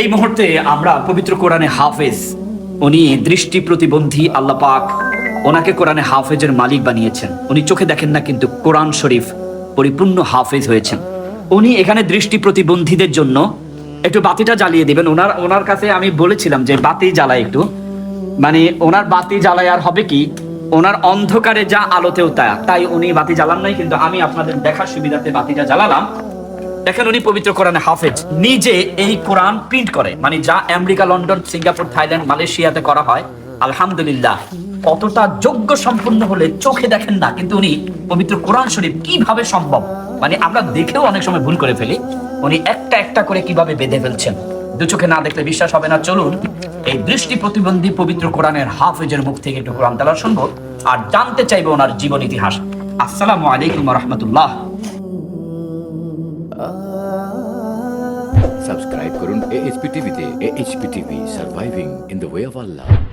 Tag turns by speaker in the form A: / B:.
A: এই মুহূর্তে আমরা পবিত্র কোরআনে হাফেজ। উনি দৃষ্টি প্রতিবন্ধী আল্লাহ পাক ওনাকে কোরআনে হাফেজের মালিক বানিয়েছেন। উনি চোখে দেখেন না, কিন্তু কোরআন শরীফ পরিপূর্ণ হাফেজ হয়েছেন। উনি এখানে দৃষ্টি প্রতিবন্ধীদের জন্য একটু বাতিটা জ্বালিয়ে দিবেন। ওনার ওনার কাছে আমি বলেছিলাম যে বাতি জ্বালায় একটু। মানে ওনার বাতি জ্বালায় আর হবে কি, ওনার অন্ধকারে যা আলোতেও তা তাই উনি বাতি জ্বালান নাই, কিন্তু আমি আপনাদের দেখার সুবিধাতে বাতিটা জ্বালালাম। দেখেন উনি পবিত্র কোরআনে হাফেজ। নিজে এই কোরআন প্রিন্ট করে। মানে যা আমেরিকা, লন্ডন, সিঙ্গাপুর, থাইল্যান্ড, মালয়েশিয়াতে করা হয়, আলহামদুলিল্লাহ। কতটা যোগ্য সম্পন্ন হলে চোখে দেখেন না, কিন্তু উনি পবিত্র কোরআন শরীফ কীভাবে সম্ভব? মানে আমরা দেখেও অনেক সময় ভুল করে ফেলি। উনি একটা একটা করে কীভাবে বেঁধে ফেলছেন? দু চোখে না দেখলে বিশ্বাস হবে না। চলুন, এই দৃষ্টি প্রতিবন্ধী পবিত্র কোরআনের হাফেজের মুখ থেকে একটু কোরআন তালা শুনব আর জানতে চাইব ওনার জীবন ইতিহাস। আসসালামু আলাইকুম রহমতুল্লাহ।
B: সাবস্ক্রাইব করুন এএচপি টিভিতে P TV surviving in the way of Allah